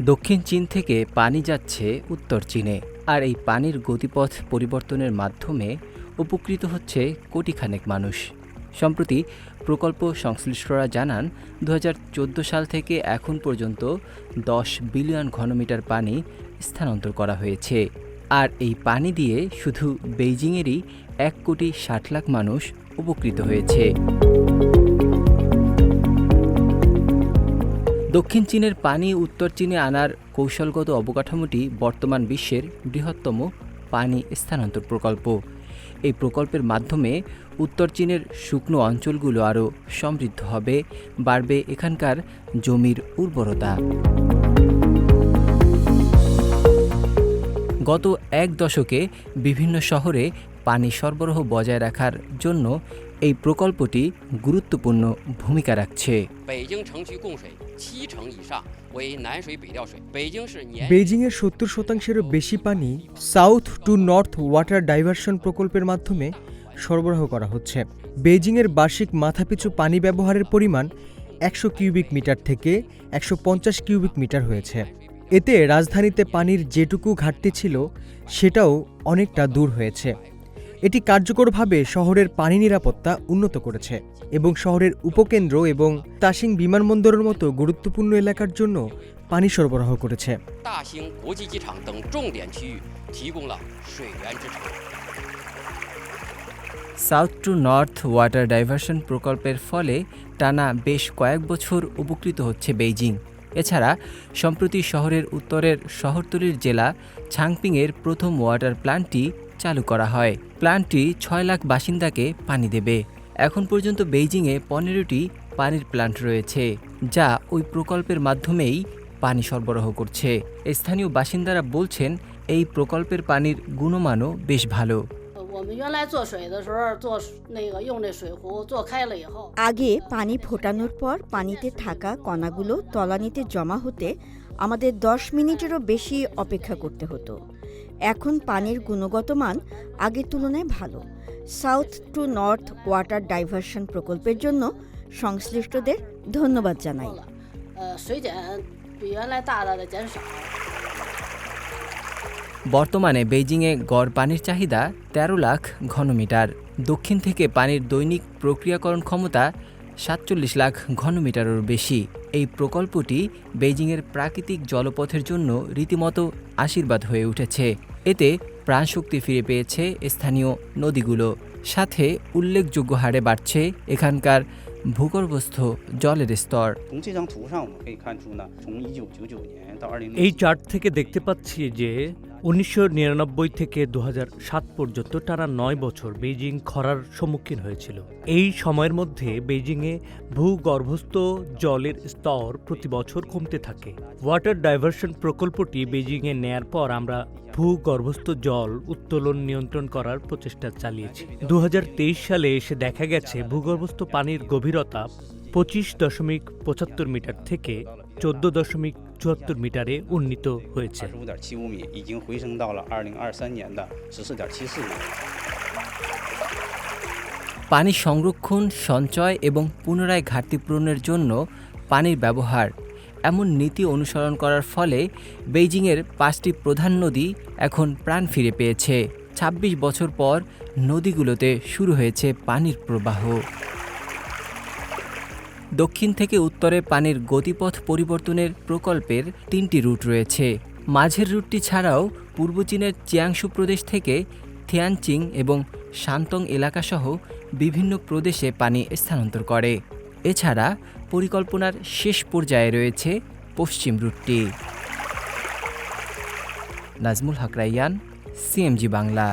দক্ষিণ চীন থেকে পানি যাচ্ছে উত্তর চীনে, আর এই পানির গতিপথ পরিবর্তনের মাধ্যমে উপকৃত হচ্ছে কোটিখানেক মানুষ। সম্প্রতি প্রকল্প সংশ্লিষ্টরা জানান দু হাজার চোদ্দ সাল থেকে এখন পর্যন্ত দশ বিলিয়ন ঘনমিটার পানি স্থানান্তর করা হয়েছে। আর এই পানি দিয়ে শুধু বেইজিংয়েরই এক কোটি ষাট লাখ মানুষ উপকৃত হয়েছে। দক্ষিণ চীনের পানি, উত্তর চীনে আনার কৌশলগত অবকাঠামোটি বর্তমান বিশ্বের বৃহত্তম পানি স্থানান্তর প্রকল্প। এই প্রকল্পের মাধ্যমে উত্তর চীনের শুকনো অঞ্চলগুলো আরও সমৃদ্ধ হবে, বাড়বে এখানকার জমির উর্বরতা। গত এক দশকে বিভিন্ন শহরে পানি সরবরাহ বজায় রাখার জন্য এই প্রকল্পটি গুরুত্বপূর্ণ ভূমিকা রাখছে। বেইজিংয়ের সত্তর শতাংশেরও বেশি পানি south to north water diversion প্রকল্পের মাধ্যমে সরবরাহ করা হচ্ছে। বেইজিংয়ের বার্ষিক মাথাপিছু পানি ব্যবহারের পরিমাণ একশো কিউবিক মিটার থেকে একশো পঞ্চাশ কিউবিক মিটার হয়েছে। এতে রাজধানীতে পানির যেটুকু ঘাটতি ছিল, সেটাও অনেকটা দূর হয়েছে। এটি কার্যকরভাবে শহরের পানি নিরাপত্তা উন্নত করেছে এবং শহরের উপকেন্দ্র এবং তাসিং বিমানবন্দরের মতো গুরুত্বপূর্ণ এলাকার জন্য পানি সরবরাহ করেছে। South to north water diversion প্রকল্পের ফলে টানা বেশ কয়েক বছর উপকৃত হচ্ছে বেইজিং। এছাড়া সম্প্রতি শহরের উত্তরের শহরতলির জেলা ছাংপিংয়ের প্রথম ওয়াটার প্ল্যান্টটি চালু করা হয়। প্ল্যান্টটি ছয় লাখ বাসিন্দাকে পানি দেবে। এখন পর্যন্ত বেইজিংয়ে পনেরোটি পানির প্ল্যান্ট রয়েছে, যা ওই প্রকল্পের মাধ্যমেই পানি সরবরাহ করছে। স্থানীয় বাসিন্দারা বলছেন, এই প্রকল্পের পানির গুণমানও বেশ ভালো। আগে পানি ফোটানোর পর পানিতে থাকা কণাগুলো তলানিতে জমা হতে আমাদের দশ মিনিটেরও বেশি অপেক্ষা করতে হতো। এখন পানির গুণগত মান আগের তুলনায় ভালো। South to north water diversion প্রকল্পের জন্য সংশ্লিষ্টদের ধন্যবাদ জানাই। বর্তমানে বেইজিংয়ে গড় পানির চাহিদা ১৩ লাখ ঘনমিটার। দক্ষিণ থেকে পানির দৈনিক প্রক্রিয়াকরণ ক্ষমতা সাতচল্লিশ লাখ ঘনমিটারের বেশি। এই প্রকল্পটি বেইজিংয়ের প্রাকৃতিক জলপথের জন্য রীতিমতো আশীর্বাদ হয়ে উঠেছে। এতে প্রাণশক্তি ফিরে পেয়েছে স্থানীয় নদীগুলো। সাথে উল্লেখযোগ্য হারে বাড়ছে এখানকার ভূগর্ভস্থ জলের স্তর। এই চার্ট থেকে দেখতে পাচ্ছি যে উনিশশো নিরানব্বই থেকে দু সাত পর্যন্ত টানা নয় বছর বেইজিং খরার সম্মুখীন হয়েছিল। এই সময়ের মধ্যে বেইজিংয়ে ভূগর্ভস্থ জলের স্তর প্রতি বছর কমতে থাকে। ওয়াটার ডাইভারশন প্রকল্পটি বেইজিংয়ে নেয়ার পর আমরা ভূগর্ভস্থ জল উত্তোলন নিয়ন্ত্রণ করার প্রচেষ্টা চালিয়েছি। দু হাজার তেইশ সালে এসে দেখা গেছে, ভূগর্ভস্থ পানির গভীরতা পঁচিশ দশমিক পঁচাত্তর মিটার থেকে চোদ্দ দশমিক চুয়াত্তর মিটারে উন্নীত হয়েছে। পানি সংরক্ষণ, সঞ্চয় এবং পুনরায় ঘাটতি পূরণের জন্য পানির ব্যবহার। এমন নীতি অনুসরণ করার ফলে বেইজিংয়ের পাঁচটি প্রধান নদী এখন প্রাণ ফিরে পেয়েছে। ২৬ বছর পর নদীগুলোতে শুরু হয়েছে পানির প্রবাহ। দক্ষিণ থেকে উত্তরে পানির গতিপথ পরিবর্তনের প্রকল্পের তিনটি রুট রয়েছে। মাঝের রুটটি ছাড়াও পূর্ব চীনের চিয়াংশু প্রদেশ থেকে থিয়ানচিং এবং শান্তং এলাকাসহ বিভিন্ন প্রদেশে পানি স্থানান্তর করে। এছাড়া পরিকল্পনার শেষ পর্যায়ে রয়েছে পশ্চিম রুটটি। নাজমুল হক রাইয়ান, সিএমজি বাংলা।